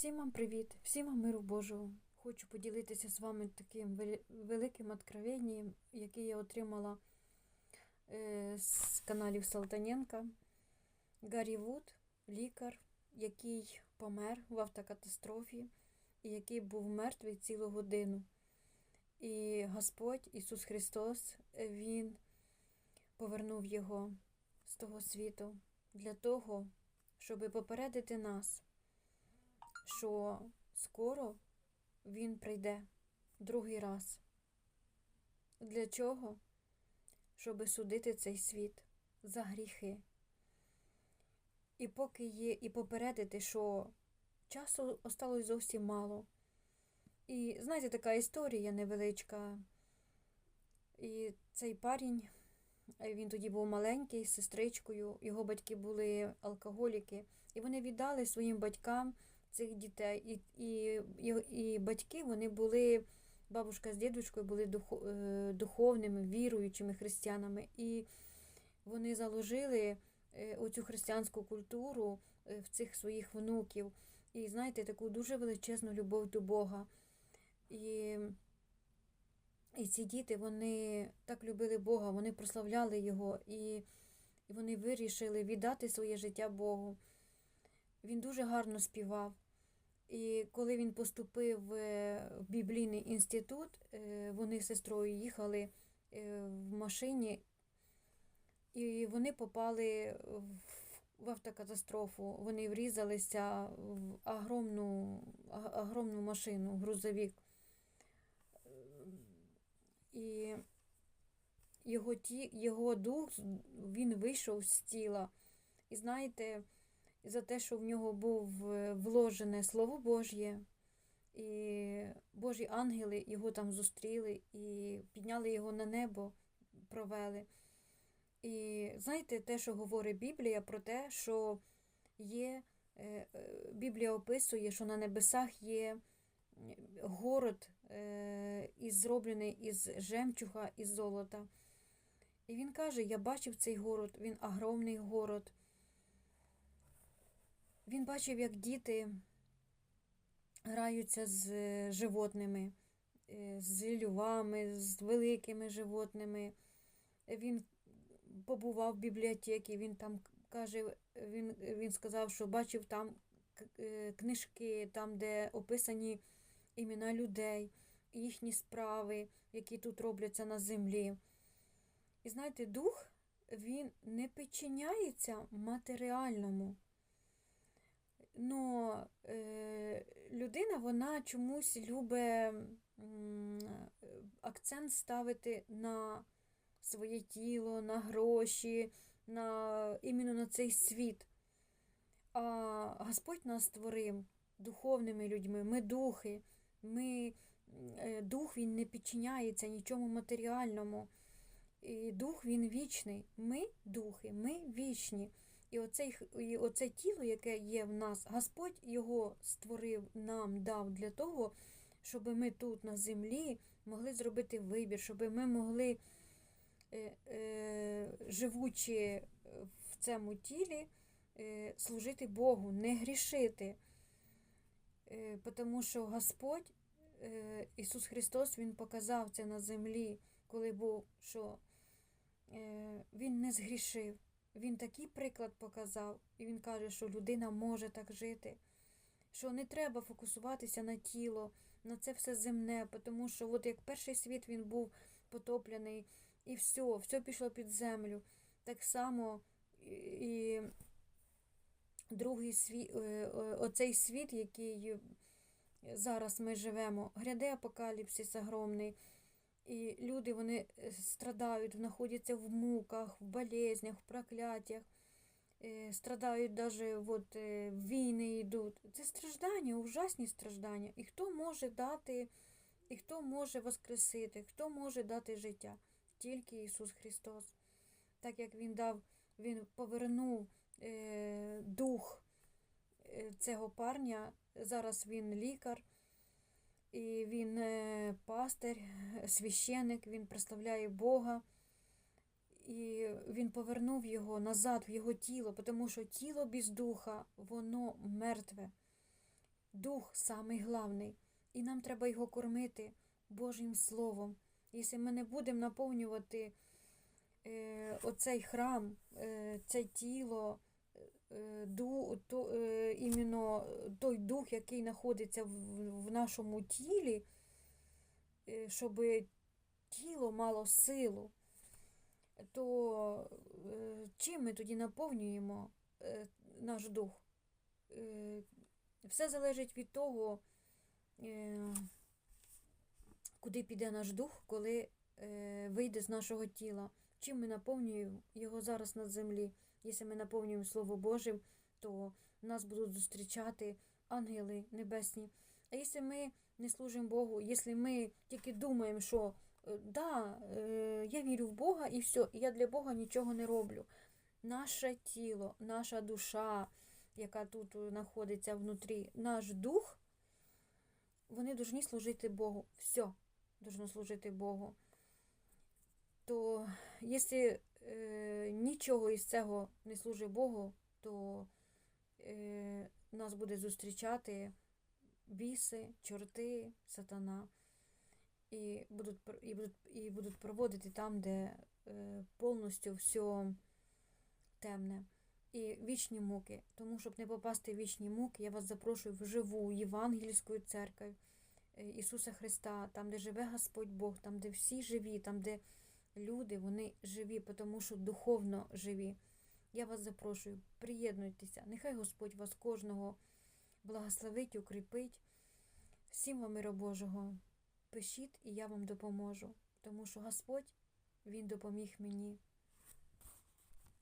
Всім вам привіт, всім вам миру Божого. Хочу поділитися з вами таким великим откровенням, яке я отримала е, з каналів Салтаненка. Гаррі Вуд, лікар, який помер в автокатастрофі і який був мертвий цілу годину. І Господь Ісус Христос, Він повернув його з того світу для того, щоб попередити нас що скоро він прийде другий раз. Для чого? Щоб судити цей світ за гріхи. І поки є, і попередити, що часу осталось зовсім мало. І знаєте, така історія невеличка. І цей парень, він тоді був маленький з сестричкою, його батьки були алкоголіки, і вони віддали своїм батькам цих дітей. І, і, і, і батьки вони були, бабушка з дідушкою були е, духовними, віруючими християнами. І вони заложили е, оцю християнську культуру е, в цих своїх внуків. І знаєте, таку дуже величезну любов до Бога. І, і ці діти вони так любили Бога, вони прославляли Його, і, і вони вирішили віддати своє життя Богу. Він дуже гарно співав. І коли він поступив е, в біблійний інститут, е, вони з сестрою їхали е, в машині, і вони попали в- автокатастрофу. Вони врізалися в огромну, огромну машину, грузовик. І його, ті, його дух, він вийшов з тіла. І знаєте, за те, що в нього був е, вложене Слово Божє, і Божі ангели його там зустріли і підняли його на небо, провели. І знаєте, те, що говорить Біблія про те, що є, е, е, Біблія описує, що на небесах є город із, зроблений із жемчуга і золота. І він каже: Я бачив цей город, він огромний город. Він бачив, як діти граються з е, животними, е, з львами, з великими животними. Він побував в бібліотеці, він там каже, він, він сказав, що бачив там е, книжки, там, де описані імена людей, їхні справи, які тут робляться на землі. І знаєте, дух він не підчиняється матеріальному. Но е, людина вона чомусь любить акцент ставити на своє тіло, на гроші, на, іменно на цей світ. А Господь нас створив духовними людьми, ми духи, ми, е, дух він не підчиняється нічому матеріальному. І дух він вічний. Ми духи, ми вічні. І оце, і оце тіло, яке є в нас, Господь його створив, нам дав для того, щоб ми тут на землі могли зробити вибір, щоб ми могли, е, е, живучи в цьому тілі, е, служити Богу, не грішити. Тому що Господь, Ісус Христос, Він показав це на землі, коли був, що Він не згрішив. Він такий приклад показав, і він каже, що людина може так жити, що не треба фокусуватися на тіло, на це все земне, тому що от як перший світ він був потоплений, і все, все пішло під землю. Так само і, другий світ, оцей світ, який зараз ми живемо, гряде апокаліпсис огромний. І люди вони е, страдають, знаходяться в муках, в болезнях, в прокляттях, е, страдають навіть от, е, війни йдуть. Це страждання, ужасні страждання. І хто може дати, і хто може воскресити, хто може дати життя? Тільки Ісус Христос. Так як Він дав, Він повернув дух цього парня, зараз він лікар. І він е, пастир, священик, він прославляє Бога. І він повернув його назад в його тіло, тому що тіло без духа, воно мертве. дух самий главний, і нам треба його кормити Божим Словом. Якщо ми не будемо наповнювати е, оцей храм, е, це тіло, то, е, іменно той дух, який знаходиться в, нашому тілі, е, щоб тіло мало силу, то е, чим ми тоді наповнюємо е, наш дух? Е, все залежить від того, е, куди піде наш дух, коли е, вийде з нашого тіла. Чим ми наповнюємо його зараз на землі. Якщо ми наповнюємо Слово Божим, то нас будуть зустрічати ангели небесні. А якщо ми не служимо Богу, якщо ми тільки думаємо, що е, да, е, я вірю в Бога і все, і я для Бога нічого не роблю. Наше тіло, наша душа, яка тут знаходиться внутрі, наш дух, вони повинні служити Богу. Все должно служити Богу. То якщо е, нічого із цього не служить Богу, то е, нас буде зустрічати біси, чорти, сатана. І будуть, і будуть, і будуть проводити там, де е, повністю все темне. І вічні муки. Тому, щоб не попасти в вічні муки, я вас запрошую в живу Євангельську церкву е, Ісуса Христа, там, де живе Господь Бог, там, де всі живі, там, де люди, вони живі, тому що духовно живі. Я вас запрошую, приєднуйтеся. Нехай Господь вас кожного благословить, укріпить. Всім вам миру Божого. Пишіть, і я вам допоможу, тому що Господь, Він допоміг мені.